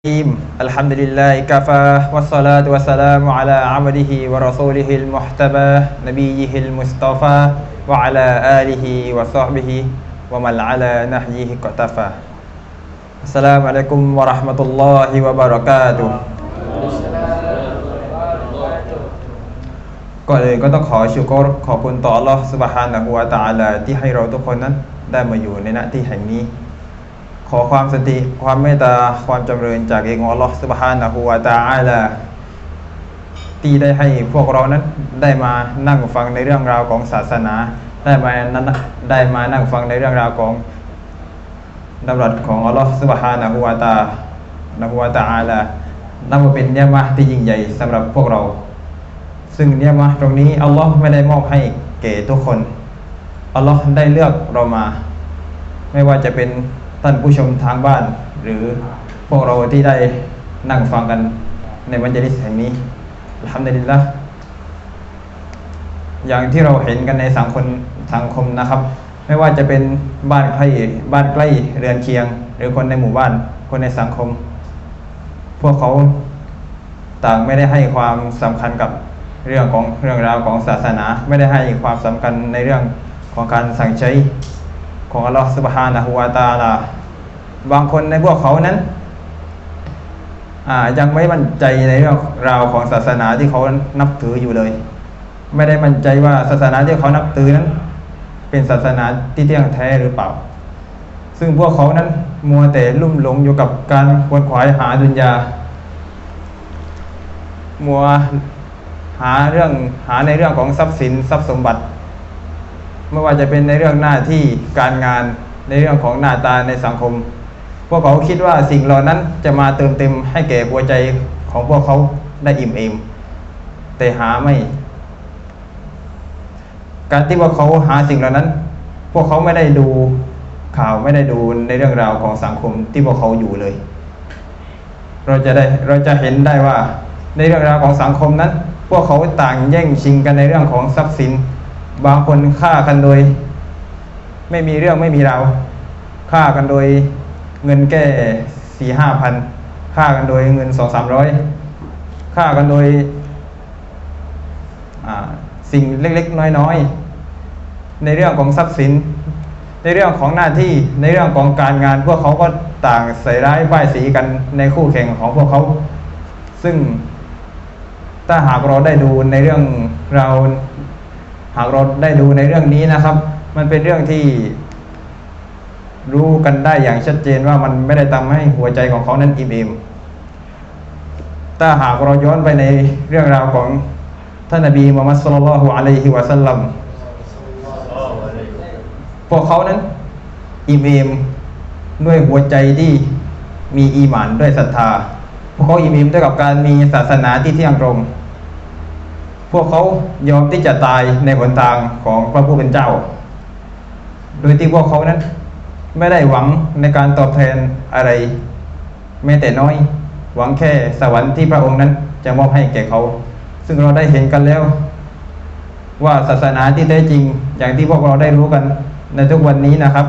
الرحيم الحمد لله كفى والصلاة والسلام على عبده ورسوله المحتبى نبيه المصطفى وعلى آله وصحبه ومن على نهجه اقتفى السلام عليكم ورحمة الله وبركاته ก่อนอื่นก็ต้องขอชูกรขอบคุณต่อ Allah سبحانه และ تعالى ที่ให้เราทุกคนนั้นได้มาอยู่ในณที่แห่งนี้ ขอความสติความเมตตาความจำเริญจากเองอัลลอฮฺสุบฮานะฮูวาตาอาลาที่ได้ให้พวกเรานั้นได้มานั่งฟังในเรื่องราวของศาสนา ได้มานั้นได้มานั่งฟังในเรื่องราวของดำรัสของอัลลอฮฺสุบฮานะฮูวาตานะฮูวาตาอาลานับว่าเป็นเนียมะที่ยิ่งใหญ่สำหรับพวกเรา ซึ่งเนียมะตรงนี้อัลลอฮ์ไม่ได้มอบให้แก่ทุกคนอัลลอฮ์ได้เลือกเรามา ไม่ว่าจะเป็น ท่านผู้ชมทางบ้าน หรือพวกเราที่ได้นั่งฟังกันในวันจริสแห่งนี้ทำได้ดีละอย่างที่เราเห็นกันในสังคมสังคมนะครับ ไม่ว่าจะเป็นบ้านใกล้บ้านใกล้เรือนเคียง หรือคนในหมู่บ้าน คนในสังคม พวกเขาต่างไม่ได้ให้ความสำคัญกับเรื่องของเรื่องราวของศาสนา ไม่ได้ให้ความสำคัญในเรื่องของการสั่งใช้ ของอัลลอฮฺสุบฮานะฮูวาตาลาบางคนในพวกเขานั้นยังไม่มั่นใจในเรื่องราวของศาสนาที่เขานับถืออยู่เลย ไม่ได้มั่นใจว่าศาสนาที่เขานับถือนั้น เป็นศาสนาที่เที่ยงแท้หรือเปล่า ซึ่งพวกเขานั้นมัวแต่ลุ่มหลงอยู่กับการควนขวายหาดุนยา มัวหาเรื่องหาในเรื่องของทรัพย์สินทรัพย์สมบัติ ไม่ว่าจะเป็นในเรื่องหน้าที่การงานในเรื่องของหน้าตาในสังคม พวกเขาคิดว่าสิ่งเหล่านั้นจะมาเติมเต็มให้แก่หัวใจของพวกเขาได้อิ่มเอมแต่หาไม่ การที่พวกเขาหาสิ่งเหล่านั้น พวกเขาไม่ได้ดูข่าวไม่ได้ดูในเรื่องราวของสังคมที่พวกเขาอยู่เลย เราจะได้เราจะเห็นได้ว่าในเรื่องราวของสังคมนั้น พวกเขาต่างแย่งชิงกันในเรื่องของทรัพย์สิน บางคนฆ่ากันโดย ไม่มีเรื่องไม่มีราวฆ่ากันโดยเงินแก้สี่ห้าพันฆ่ากันโดยเงินสองสามร้อยฆ่ากันโดยสิ่งเล็กๆ น้อยๆ ในเรื่องของทรัพย์สิน ในเรื่องของหน้าที่ในเรื่องของการงาน พวกเขาก็ต่างใส่ร้ายป้ายสีกันในคู่แข่งของพวกเขา ซึ่งถ้าหากเราได้ดูในเรื่องเราากเราได้ดูในเรื่องนี้นะครับ มันเป็นเรื่องที่ รู้กันได้อย่างชัดเจนว่ามันไม่ได้ทำให้หัวใจของเขานั้นอิ่มเอมถ้าหากเราย้อนไปในเรื่องราวของท่านนบีมุฮัมมัดสุลลัลฮุอะลัยฮิวะสัลลัมพวกเขานั้นอิ่มเอมด้วยหัวใจที่มีอีหมานด้วยศรัทธา พวกเขาอิ่มเอมด้วยกับการมีศาสนาที่เที่ยงตรง พวกเขายอมที่จะตายในหนทางของพระผู้เป็นเจ้า โดยที่พวกเขานั้น ไม่ได้หวังในการตอบแทนอะไรแม้แต่น้อย หวังแค่สวรรค์ที่พระองค์นั้นจะมอบให้แก่เขา ซึ่งเราได้เห็นกันแล้ว ว่าศาสนาที่แท้จริง อย่างที่พวกเราได้รู้กันในทุกวันนี้นะครับ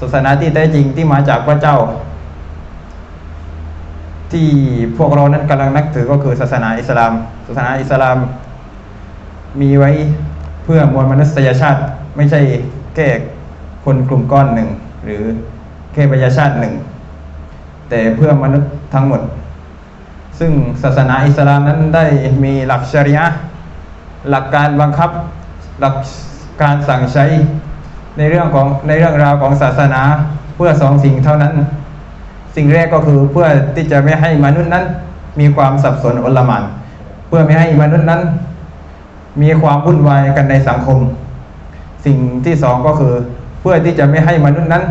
ศาสนาที่แท้จริงที่มาจากพระเจ้า ที่พวกเรานั้นกำลังนับถือก็คือศาสนาอิสลาม ศาสนาอิสลาม มีไว้เพื่อมวลมนุษยชาติ ไม่ใช่แค่คนกลุ่มก้อนหนึ่ง หรือแค่ประชาชาติหนึ่ง แต่เพื่อมนุษย์ทั้งหมด ซึ่งศาสนาอิสลามนั้นได้มีหลักชริยะหลักการบังคับหลักการสั่งใช้ในเรื่องของในเรื่องราวของศาสนาเพื่อสองสิ่งเท่านั้น สิ่งแรกก็คือเพื่อที่จะไม่ให้มนุษย์นั้น มีความสับสนอลหม่านเพื่อไม่ให้มนุษย์นั้น มีความวุ่นวายกันในสังคม สิ่งที่สองก็คือเพื่อที่จะไม่ให้มนุษย์นั้น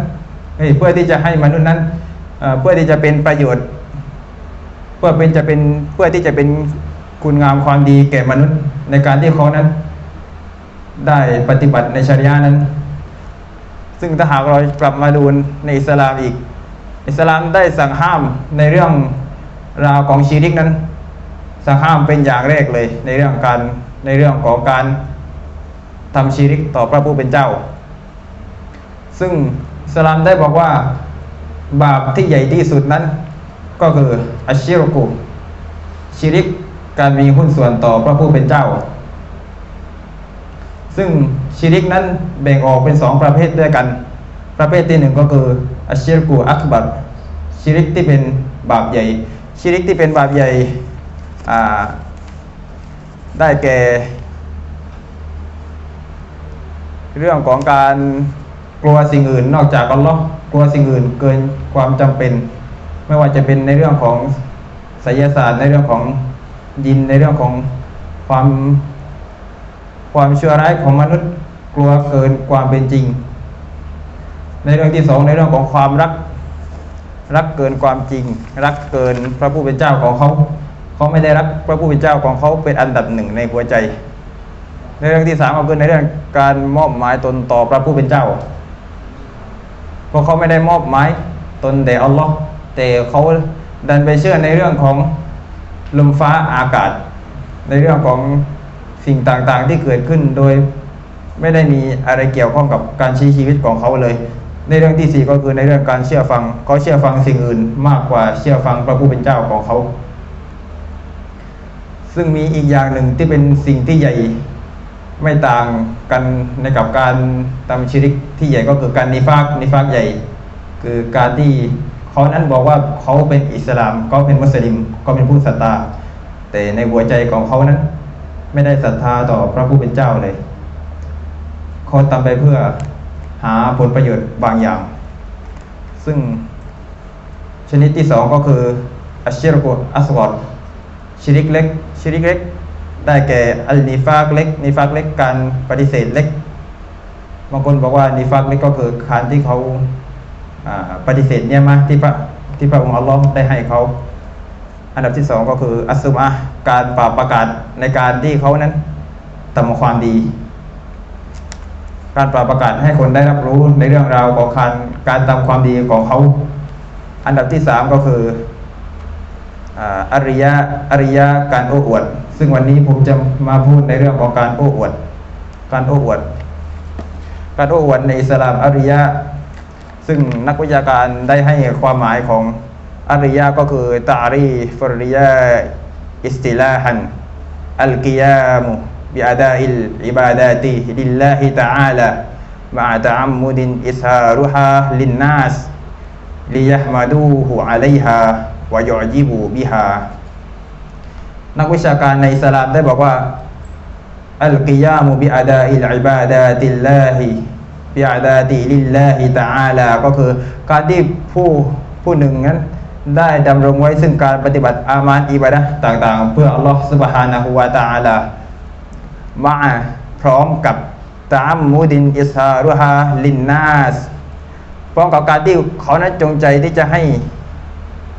เพื่อที่จะให้มนุษย์นั้นเพื่อที่จะเป็นประโยชน์ เพื่อเป็นจะเป็นเพื่อที่จะเป็นคุณงามความดีแก่มนุษย์ในการที่เขานั้น ได้ปฏิบัติในชริยานั้น ซึ่งถ้าหากเรากลับมาดูในอิสลามอีก อิสลามได้สั่งห้ามในเรื่องราวของชีริกนั้น สั่งห้ามเป็นอย่างแรกเลย ในเรื่องการในเรื่องของการทำชีริกต่อพระผู้เป็นเจ้า ซึ่งอิสลามได้บอกว่าบาปที่ใหญ่ที่สุดนั้น ก็คืออัชชิรกุชิริกการมีหุ้นส่วนต่อพระผู้เป็นเจ้า ซึ่งชิริกนั้นแบ่งออกเป็นสองประเภทด้วยกัน ประเภทที่หนึ่งก็คืออัชชิรกุอักบัรชิริกที่เป็นบาปใหญ่ ชิริกที่เป็นบาปใหญ่ได้แก่ เรื่องของการกลัวสิ่งอื่นนอกจากอัลลอฮ์กลัวสิ่งอื่นเกินความจำเป็น ไม่ว่าจะเป็นในเรื่องของไสยศาสตร์ในเรื่องของยินในเรื่องของความความชั่วร้ายของมนุษย์กลัวเกินความเป็นจริง ในเรื่องที่สองในเรื่องของความรัก รักเกินความจริง รักเกินพระผู้เป็นเจ้าของเขาเขาไม่ได้รักพระผู้เป็นเจ้าของเขาเป็นอันดับหนึ่งในหัวใจ ในเรื่องที่สามก็คือในเรื่องการมอบหมายตนต่อพระผู้เป็นเจ้าเพราะเขาไม่ได้มอบหมายตนแด่อัลลอฮ์แต่เขาดันไปเชื่อในเรื่องของลมฟ้าอากาศ ในเรื่องของสิ่งต่างๆที่เกิดขึ้นโดยไม่ได้มีอะไรเกี่ยวข้องกับการใช้ชีวิตของเขาเลย ในเรื่องที่สี่ก็คือในเรื่องการเชื่อฟังเขาเชื่อฟังสิ่งอื่นมากกว่าเชื่อฟังพระผู้เป็นเจ้าของเขา ซึ่งมีอีกอย่างหนึ่งที่เป็นสิ่งที่ใหญ่ไม่ต่างกันในกับการทำชิริกที่ใหญ่ก็คือการนิฟากนิฟากใหญ่ คือการที่เขานั้นบอกว่าเขาเป็นอิสลามเขาเป็นมุสลิมเขาเป็นผู้ศรัทธาแต่ในหัวใจของเขานั้น ไม่ได้ศรัทธาต่อพระผู้เป็นเจ้าเลยเขาทำไปเพื่อ หาผลประโยชน์บางอย่าง ซึ่งชนิดที่สองก็คืออัชชิรกุอัสวอดชิริกเล็กชิริกเล็ก ได้แก่อัลนิฟากเล็กนิฟากเล็กการปฏิเสธเล็กบางคนบอกว่านิฟากเล็กก็คือการที่เขาปฏิเสธเนี่ยมาที่พระที่พระองค์อัลลอฮ์ได้ให้เขาอันดับที่สองก็คืออัสซุมะการป่าประกาศในการที่เขานั้นทำความดี การป่าประกาศให้คนได้รับรู้ในเรื่องราวของการการทำความดีของเขา อันดับที่สามก็คืออริยะอริยะการโอ้อวด ซึ่งวันนี้ผมจะมาพูดในเรื่องของการโอ้อวด การโอ้อวด การโอ้อวดในอิสลามอริยะซึ่งนักวิทยาการได้ให้ความหมายของอริยะก็คือตารีฟอริยะอิสติลาฮันอัลกิยามุ บิอาดาอิลอิบาดาติลิลลาฮิตะอาลามาตะอัมมุดินอิสฮารุฮาลินนัส ليحمدوه عليها ويعجبوا بها นักวิชาการในอิสลามได้บอกว่า อัลกิยามุบิอาดาอิลอิบาดาติลลาฮิบิอาดาติลิลลาฮิตะอาลา ก็คือการที่ผู้ผู้หนึ่งนั้น ได้ดำรงไว้ซึ่งการปฏิบัติอามานอิบาดะห์ต่างๆ เพื่ออัลลอฮฺสุบฮานะฮูวาตะอาลา มาพร้อมกับตามมูดินอิสฮารุฮาลินนาส พร้อมกับการที่เขานั้นจงใจที่จะให้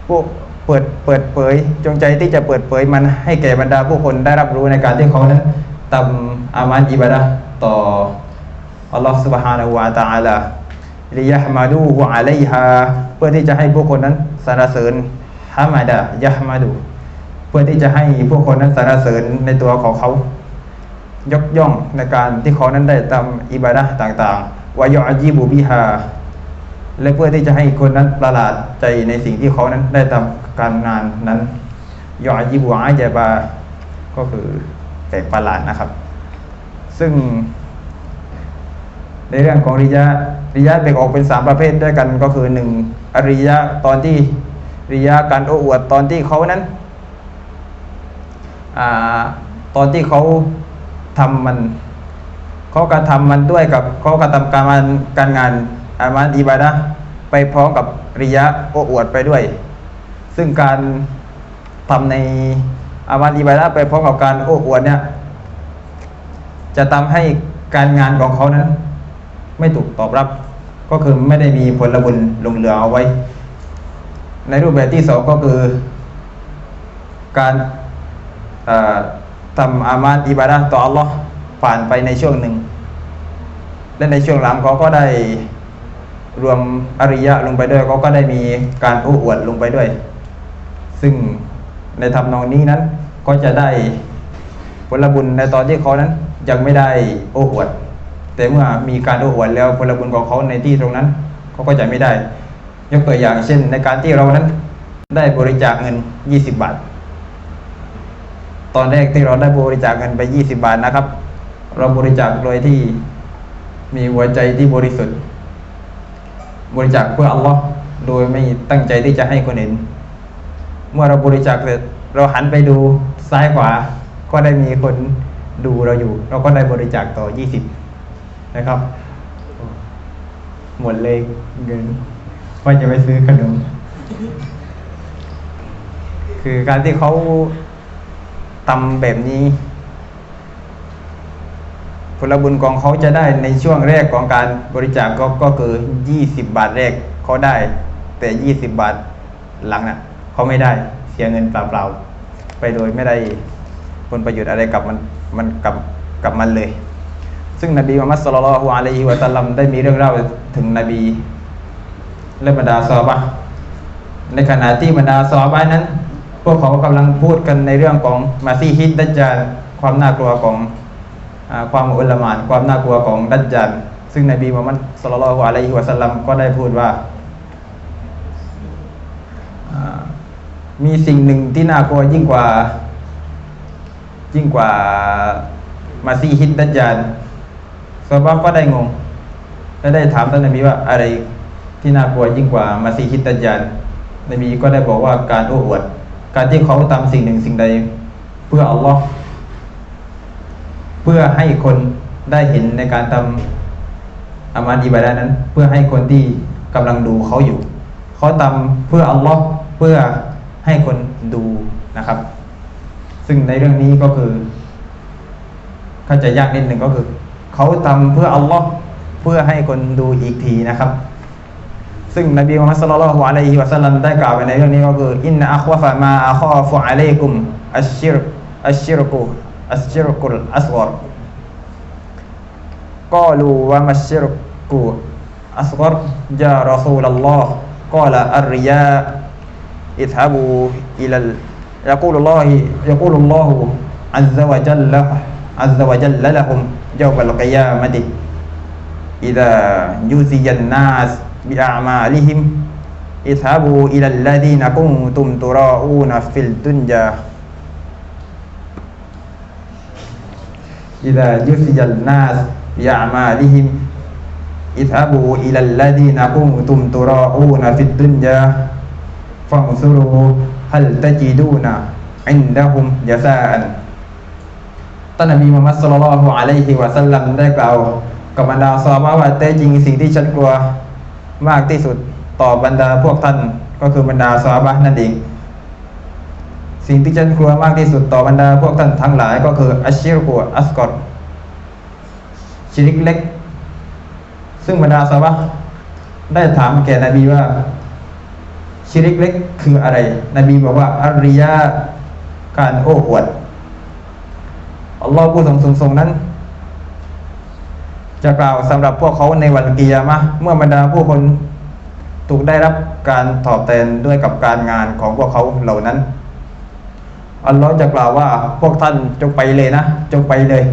ผู้เปิดเปิดเผย จงใจที่จะเปิดเผยมันให้แก่บรรดาผู้คนได้รับรู้ในการที่เขานั้นทำอามานอิบาดะห์ต่ออัลลอฮฺ سبحانه และ تعالى ลิยะฮ์มาดูวะอะลัยฮาเพื่อที่จะให้ผู้คนนั้นสรรเสริญฮามาดะยะฮ์มาดู เพื่อที่จะให้ผู้คนนั้นสรรเสริญในตัวของเขา ยกย่องในการที่เขานั้นได้ทำอิบาดะต่างๆวายอจีบูบิฮาและเพื่อที่จะให้คนนั้นประหลาดใจในสิ่งที่เขานั้นได้ทำการงานนั้นยอยิบูอาจบาก็คือแปลกประหลาดนะครับ ซึ่ง ในเรื่องของริยะริยะแบ่งออกเป็นสามประเภทด้วยกันก็คือหนึ่งอริยะตอนที่ริยะการโอ้อวดตอนที่เขานั้นอตอนที่เขา ทำมันเขากระทำมันด้วยกับเขากระทำการงานการงานอามันอิบาดะไปพร้อมกับริยะโอ้อวดไปด้วย ซึ่งการทำในอามันอิบาดะไปพร้อมกับการโอ้อวดเนี่ยจะทำให้การงานของเขานั้น ไม่ถูกตอบรับ ก็คือไม่ได้มีผลบุญลงเหลือเอาไว้ ในรูปแบบที่สองก็คือการอ่อ ทำอามันอิบาดะต่ออัลลอฮ์ผ่านไปในช่วงหนึ่ง และในช่วงหลังเขาก็ได้รวมอริยะลงไปด้วยเขาก็ได้มีการโอ้อวดลงไปด้วย ซึ่งในทำนองนี้นั้นก็จะได้ผลบุญในตอนที่เขานั้นยังไม่ได้โอ้อวด แต่เมื่อมีการโอ้อวดแล้วผลบุญของเขาในที่ตรงนั้นเขาก็จะไม่ได้ ยกตัวอย่างเช่น ในการที่เรานั้นได้บริจาคเงิน 20 บาท ตอนแรกที่เราได้บริจาคเงินไป 20 บาทนะครับ เราบริจาคโดยที่มีหัวใจที่บริสุทธิ์ บริจาคเพื่ออัลลอฮ์โดยไม่ตั้งใจที่จะให้คนเห็นเมื่อเราบริจาคเสร็จเราหันไปดูซ้ายขวา ก็ได้มีคนดูเราอยู่ เราก็ได้บริจาคต่อ 20 นะครับ หมดเลยเงินว่าจะไปซื้อขนม คือการที่เขา ทำแบบนี้ ผลบุญของเขาจะได้ในช่วงแรกของการบริจาคก็ก็คือ 20 บาทแรกเขาได้ แต่ 20 บาทหลังน่ะเขาไม่ได้เสียเงินเปล่าๆไปโดยไม่ได้ผลประโยชน์อะไรกับมันมันกับกับมันเลย ซึ่งนบีมุฮัมมัดสุลลัลฮุอะลัยฮิวะสัลลัมได้มีเรื่องเล่าถึงนบีและบรรดาซอบะในขณะที่บรรดาซอบะนั้น พวกเขากำลังพูดกันในเรื่องของมาซีฮิดดัจจาลความน่ากลัวของอความอุลามานความน่ากลัวของดัจจาลซึ่งนบีมุฮัมมัดสุลลัลฮุอะลัยฮิวะสัลลัมก็ได้พูดว่า มีสิ่งหนึ่งที่น่ากลัวยิ่งกว่ายิ่งกว่ามาซีฮิดดัจจาลซอฮาบก็ได้งงและได้ถามท่านนบีว่าอะไรที่น่ากลัวยิ่งกว่ามาซีฮิดดัจญาลนบีก็ได้บอกว่าการโอ้อวด การที่เขาทำสิ่งหนึ่งสิ่งใด เพื่ออัลลอฮ์เพื่อให้คนได้เห็นในการทำอามันอิบาดานั้น เพื่อให้คนที่กำลังดูเขาอยู่ เขาทำเพื่ออัลลอฮ์เพื่อให้คนดูนะครับ ซึ่งในเรื่องนี้ก็คือ เข้าใจยากนิดหนึ่งก็คือ เขาทำเพื่ออัลลอฮ์เพื่อให้คนดูอีกทีนะครับ ซึ่งนบีมุฮัมมัดศ็อลลัลลอฮุอะลัยฮิวะสัลลัมได้กล่าวไว้ในเรื่องนี้ก็คืออินนะอัควะฟะมาอะคอฟุอะลัยกุมอัชชิรอัชชิรกุอัชชิรกุลอัสกอรกาลูวะมัชชิรกุอัสกอรยารอซูลัลลอฮ์กาลอัรริยาอิทฮะบูอิลัล يقول الله يقول الله عز وجل عز وجل لهم يوم القيامة إذا جزي الناس بأعمالهم اذهبوا إلى الذين كنتم تراءون في الدنيا إذا جزي الناس بأعمالهم اذهبوا إلى الذين كنتم تراءون في الدنيا فانظروا هل تجدون عندهم جزاء ท่านนบีมุฮัมมัดสุลลัลลอฮุอะลัยฮิวะสัลลัมได้กล่าวกับบรรดาซอฮาบะห์ว่าแต่จริงสิ่งที่ฉันกลัว มากที่สุดต่อบรรดาพวกท่านก็คือบรรดาซาบะห์นั่นเอง สิ่งที่ฉันกลัวมากที่สุดต่อบรรดาพวกท่านทั้งหลาย ก็คืออัชชิรกุอัสกอรชิริกเล็ก ซึ่งบรรดาซาบะห์ได้ถามแก่นบีว่า ชิริกเล็กคืออะไร นบีบอกว่าอาริยะการโอ้อวดอัลลอฮ์ผู้ทรงทรงนั้น จะกล่าวสำหรับพวกเขาในวันกิยามะเมื่อบรรดาผู้คนถูกได้รับการตอบแทนด้วยกับการงานของพวกเขาเหล่านั้น อัลลอฮ์จะกล่าวว่าพวกท่านจงไปเลยนะ จงไปเลย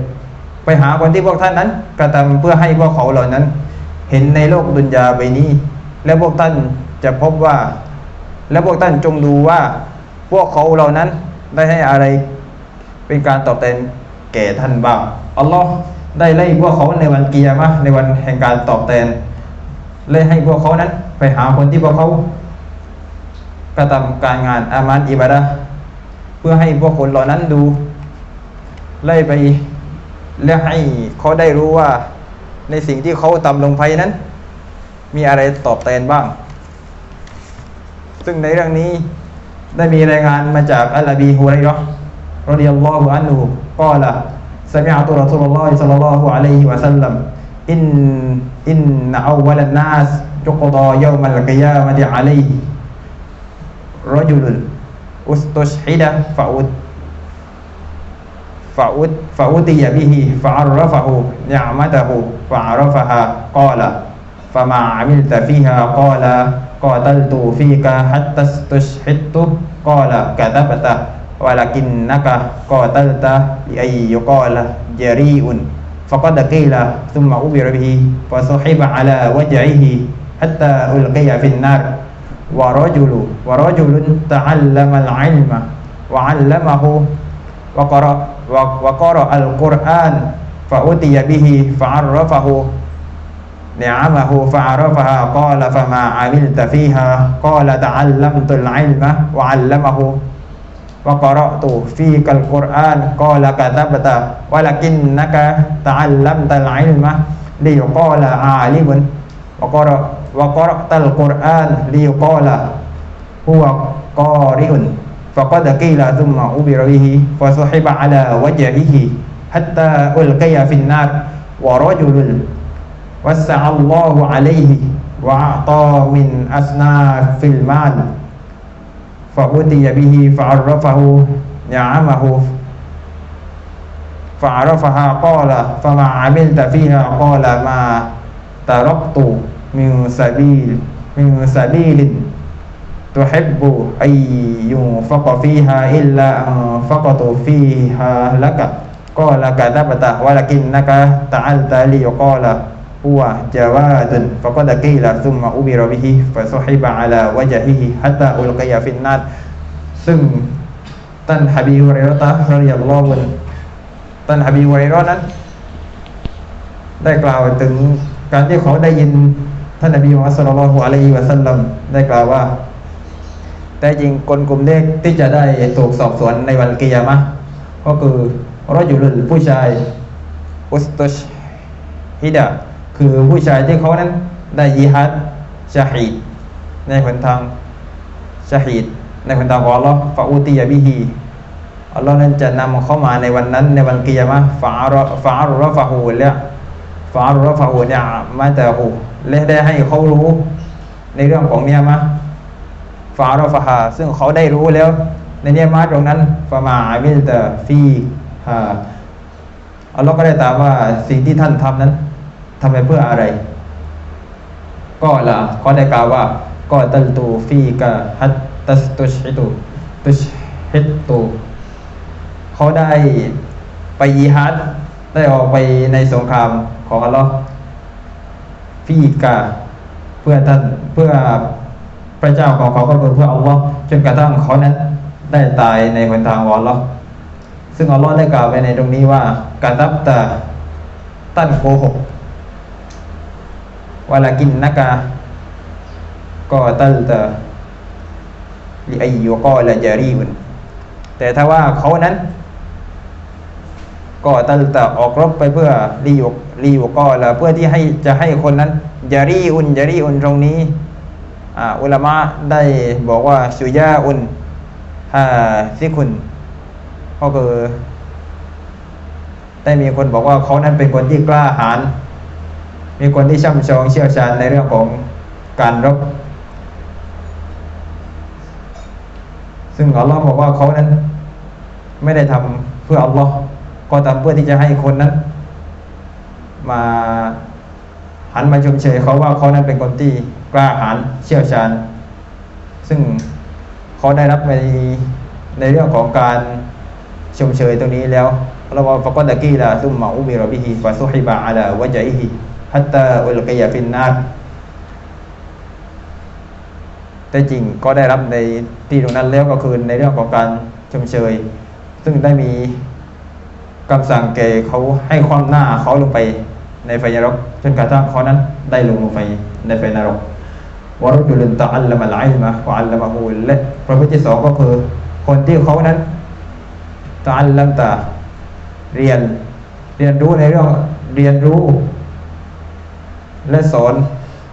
ไปหาคนที่พวกท่านนั้น กระทำเพื่อให้พวกเขาเหล่านั้น เห็นในโลกดุนยาใบนี้ และพวกท่านจะพบว่า และพวกท่านจงดูว่า พวกเขาเหล่านั้นได้ให้อะไร เป็นการตอบแทนแก่ท่านบ้างอัลลอฮ์ ได้ไล่พวกเขาในวันเกิยามะในวันแห่งการตอบแทนเลยให้พวกเขานั้น ไปหาคนที่พวกเขากระทำการงานอามันอิบาดะเพื่อให้พวกคนเหล่านั้นดู ไล่ไปและให้เขาได้รู้ว่าในสิ่งที่เขาทำลงไปนั้น มีอะไรตอบแทนบ้าง ซึ่งในเรื่องนี้ได้มีรายงานมาจากอัลลอบีฮุไรเราะห์รดิยัลลอฮุอันฮุกล่าว سمعت رسول الله صلى الله عليه وسلم إن إن أول الناس يقضى يوم القيامة عليه. رجل استشهد فأد فأتي به فعرفه نعمته فعرفها قال فما عملت فيها؟ قال قاتلت فيك حتى استشهدت قال كذبت. ولكنك قاتلت لأن يقال جريء. فقد قيل ثم أمر به فصحب على وجهه حتى ألقي في النار. ورجل ورجل تعلم العلم وعلمه وقرأ وقرأ القرآن فأتي به فعرفه نعمه فعرفها قال فما عملت فيها؟ قال تعلمت العلم وعلمه وقرأت فيك القرآن قال كتبت ولكنك تعلمت العلم ليقال عالم. وقرأ وقرأت القرآن ليقال هو قارئ. فقد قيل ثم أبر به فسحب على وجهه حتى ألقي في النار. ورجل وسع الله عليه وأعطى من أصناف المال. فأتي به فعرفه نعمه فعرفها قال فما عملت فيها؟ قال ما تركت من سبيل من سبيل تحب أن ينفق فيها إلا أنفقت فيها لك. قال كذبت ولكنك تعلت لي. قال huwa jawadun faqad qila thumma ubira bihi fa sahiba ala wajhihi hatta ulqiya ฟินนัดซึ่งท่านฮะบีฮุเรรอตะฮะริยัลลอฮุนท่านฮะบีฮุเรรอนั้น ได้กล่าวถึงการที่เขาได้ยินท่านนบีมุฮัมมัดสุลลัลฮุอะลัยฮิวะสัลลัมได้กล่าวว่า แต่จริงคนกลุ่มเล็กที่จะได้ถูกสอบสวนในวันกิยามะก็คือรอยุลุนผู้ชายอุสตุชฮิดะ คือผู้ชายที่เขานั้นได้ยิฮัดชาฮีดในหนทางชาฮีดในหนทางของอัลลอฮ์ฟาอูติยะบิฮีอัลลอฮ์นั้นจะนำเข้ามาในวันนั้นในวันกิยามะฟาอารฟาอารุรฟะฮูและฟาอารุรฟะฮูเนี่ยมาแต่ฮูและได้ให้เขารู้ในเรื่องของเนี่ยมะฟาอารุฟะฮาซึ่งเขาได้รู้แล้ว ในเนี่ยมะตรงนั้นฟามาอามิลตฟีฮาอัลลอฮ์ก็ได้ตามว่าสิ่งที่ท่านทำนั้น ทำไปเพื่ออะไร ก็ละก็ได้กล่าวว่าก็ตัลตูฟีกะฮัตตัสตุชฮิตุตุชฮิตุเขาได้ไปยีฮัดได้ออกไปในสงครามของอัลลอฮ์ฟีกะเพื่อท่านเพื่อพระเจ้าของเขาก็คือเพื่ออัลลอฮ์จนกระทั่งเขานั้นได้ตายในหนทางของอัลลอฮ์ซึ่งอัลลอฮ์ได้กล่าวไว้ในตรงนี้ว่าการตับตาตั้นโกหก วลากินนักก็ตัลตะลิอายุก็ละจารีบุนแต่ถ้าว่าเขานั้นก็ตัลตะออกรบไปเพื่อลียุลียุก็ละเพื่อที่ให้จะให้คนนั้นจารีอุนจารีอุนตรงนี้อ่าอุลามะได้บอกว่าสุยาอุนฮาซิคุณก็คือได้มีคนบอกว่าเขานั้นเป็นคนที่กล้าหาญ มีคนที่ช่ำชองเชี่ยวชาญในเรื่องของการรบ ซึ่งอัลลอฮ์บอกว่าเขานั้น ไม่ได้ทำเพื่ออัลลอฮ์ก็ทำเพื่อที่จะให้คนนั้น มาหันมาชมเชยเขาว่าเขานั้นเป็นคนที่กล้าหาญเชี่ยวชาญ ซึ่งเขาได้รับในในเรื่องของการชมเชยตรงนี้แล้วเราว่าฟะกอดะกีลาซุมมาอุบิรบิฮิฟะซุฮิบะอะลาวะจอิฮิ ฮัตตาอุลกิยาฟินนาแต่จริงก็ได้รับในที่ตรงนั้นแล้วก็คือในเรื่องของการชมเชย ซึ่งได้มีคำสั่งแก่เขาให้ความหน้าเขาลงไปในไฟนรกจนกระทั่งเขานั้นได้ลงลงไปในไฟนรกวรุจุลินตะอัลละมัลไอมะวะอัลละมะฮูและประเภทที่สองก็คือ คนที่เขานั้นตะอัลลัมตะเรียนเรียนรู้ในเรื่องเรียนรู้ และสอน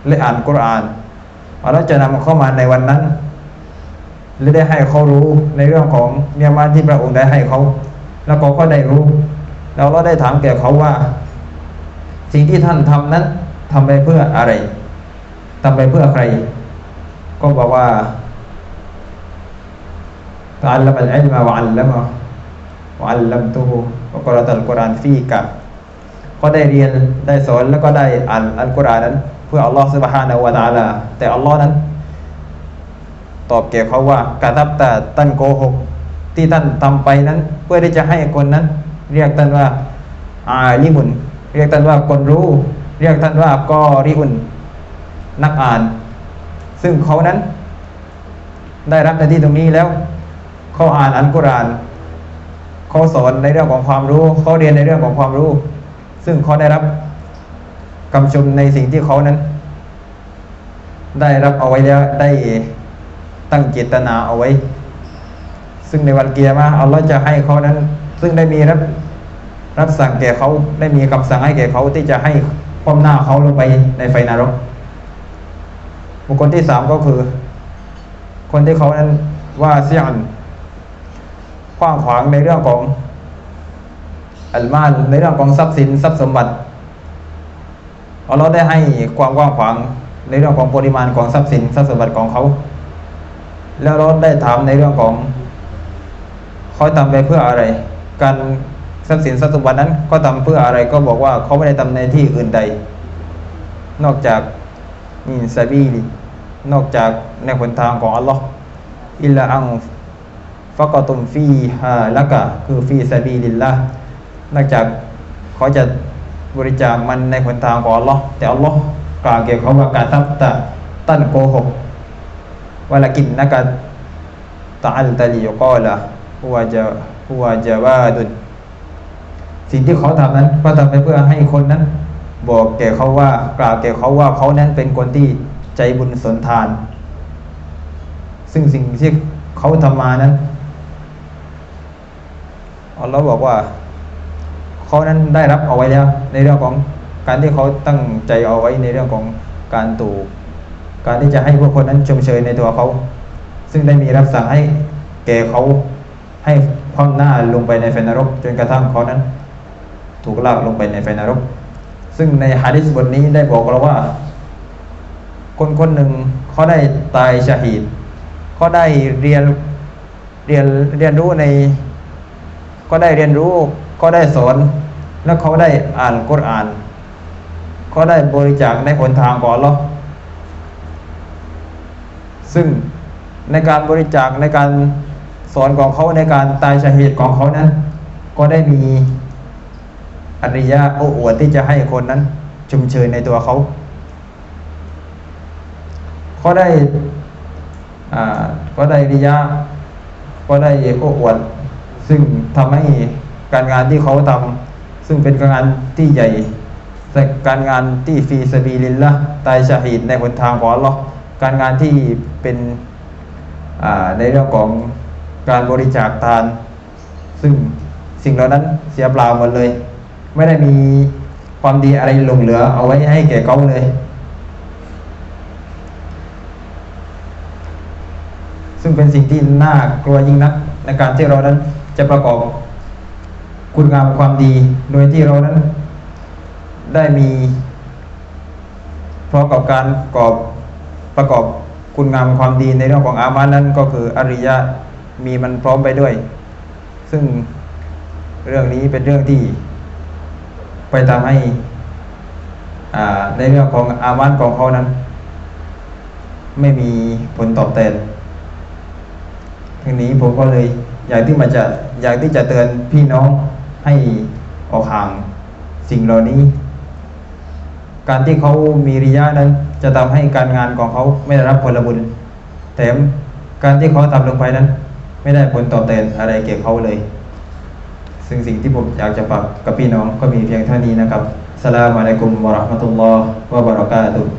และอ่านกุรอานอัลลอฮ์จะนำเข้ามาในวันนั้นและได้ให้เขารู้ในเรื่องของเนียมาที่พระองค์ได้ให้เขา แล้วเขาก็ได้รู้ แล้วเราได้ถามแก่เขาว่า สิ่งที่ท่านทำนั้นทำไปเพื่ออะไรทำไปเพื่อใคร ก็บอกว่าอัลลัมอัลอิลมะวะอัลลัมะวะอัลลัมตุฮุวะกรอตัลกุรานฟี ก็ได้เรียนได้สอนแล้วก็ได้อ่านอัลกุรอานนั้น เพื่ออัลลอฮฺสุบฮานะฮูวะตาลาแต่อัลลอฮ์นั้น ตอบแก่เขาว่ากาตับแตาตันโกหกที่ท่านทำไปนั้น เพื่อที่จะให้คนนั้น เรียกท่านว่าอาลิมุน เรียกท่านว่าคนรู้ เรียกท่านว่ากอริอุนนักอ่าน ซึ่งเขานั้น ได้รับหน้าที่ตรงนี้แล้วเขาอ่านอัลกุรอานเขาสอนในเรื่องของความรู้เขาเรียนในเรื่องของความรู้ ซึ่งเขาได้รับคำชมในสิ่งที่เขานั้น ได้รับเอาไว้แล้วได้ตั้งเจตนาเอาไว้ ซึ่งในวันเกียร์มาอัลลอฮ์จะให้เขานั้น ซึ่งได้มีรับรับสั่งแก่เขาได้มีคำสั่งให้แก่เขาที่จะให้คว่ำหน้าเขาลงไปในไฟนรกบุคคลที่สามก็คือ คนที่เขานั้นว่าเสียนกว้างขวางในเรื่องของ อัลมาลในเรื่องของทรัพย์สินทรัพย์สมบัติอัลลอฮ์ได้ให้ความกว้างขวางในเรื่องของปริมาณของทรัพย์สินทรัพย์สมบัติของเขา แล้วเราได้ถามในเรื่องของเขาทำไปเพื่ออะไร การทรัพย์สินทรัพย์สมบัตินั้นก็ทำเพื่ออะไรก็บอกว่าเขาไม่ได้ทำในที่อื่นใด นอกจากอินซาบีนอกจากในหนทางของอัลลอฮ์อิลลาอังฟักตุมฟีฮาละกะคือฟีซาบีลิลละ นอกจากเขาจะบริจาคมันในหนทางของอัลลอฮ์แต่อัลลอฮ์กล่าวเกี่ยวกับการทับตะตั้นโกหกวละกินนักตะอัลตะลิยกอละหัวจะหัวจะว่าดุนสิ่งที่เขาทำนั้นก็ทำไปเพื่อให้คนนั้น บอกแก่เขาว่ากล่าวแก่เขาว่าเขานั้นเป็นคนที่ใจบุญสนทาน ซึ่งสิ่งที่เขาทำมานั้นอัลลอฮ์บอกว่า เขานั้นได้รับเอาไว้แล้ว ในเรื่องของการที่เขาตั้งใจเอาไว้ในเรื่องของการตู่การที่จะให้พวกคนนั้นชมเชยในตัวเขา ซึ่งได้มีรับสั่งให้แก่เขาให้คว่ำหน้าลงไปในไฟนรก จนกระทั่งเขานั้น ถูกลากลงไปในไฟนรก ซึ่งในฮะดิษบทนี้ได้บอกเราว่า คนคนหนึ่งเขาได้ตายชาฮีดเขาได้เรียนเรียนเรียนรู้ใน ก็ได้เรียนรู้ ก็ได้สอนแล้วเขาได้อ่านกุรอานเขาได้บริจาคในหนทางของอัลเลาะห์ซึ่งในการบริจาคในการสอนของเขาในการตายชาฮีดของเขานั้น ก็ได้มีอริยะโอ้อวดที่จะให้คนนั้นชุมเชยในตัวเขา เขาได้ก็ได้อริยะ ก็ได้โอ้อวด ซึ่งทำให้ การงานที่เขาทำซึ่งเป็นการงานที่ใหญ่การงานที่ฟีสบีลินละตายชาฮีดในหนทางของอัลลอฮ์การงานที่เป็นในเรื่องของการบริจาคทาน ซึ่งสิ่งเหล่านั้นเสียเปล่าหมดเลย ไม่ได้มีความดีอะไรหลงเหลือเอาไว้ให้แก่เขาเลย ซึ่งเป็นสิ่งที่น่ากลัวยิ่งนักในการที่เรานั้นจะประกอบ คุณงามความดี โดยที่เรานั้น ได้มีพร้อมกับการประกอบประกอบคุณงามความดีในเรื่องของอามานั้นก็คืออริยะมีมันพร้อมไปด้วย ซึ่งเรื่องนี้เป็นเรื่องที่ ไปทำให้ในเรื่องของอามันของเขานั้น ไม่มีผลตอบแทนทีนี้ผมก็เลยอยากที่มาจะอยากที่จะเตือนพี่น้อง ให้ออกห่างสิ่งเหล่านี้ การที่เขามีริยะนั้น จะทำให้การงานของเขาไม่ได้รับผลบุญแถมการที่เขาทำลงไปนั้น ไม่ได้ผลตอบแทนอะไรเกี่ยวเขาเลย ซึ่งสิ่งที่ผมอยากจะฝากกับพี่น้องก็มีเพียงเท่านี้นะครับสลามอะลัยกุมวะราะห์มะตุลลอฮ์วะบะเราะกาตุฮ์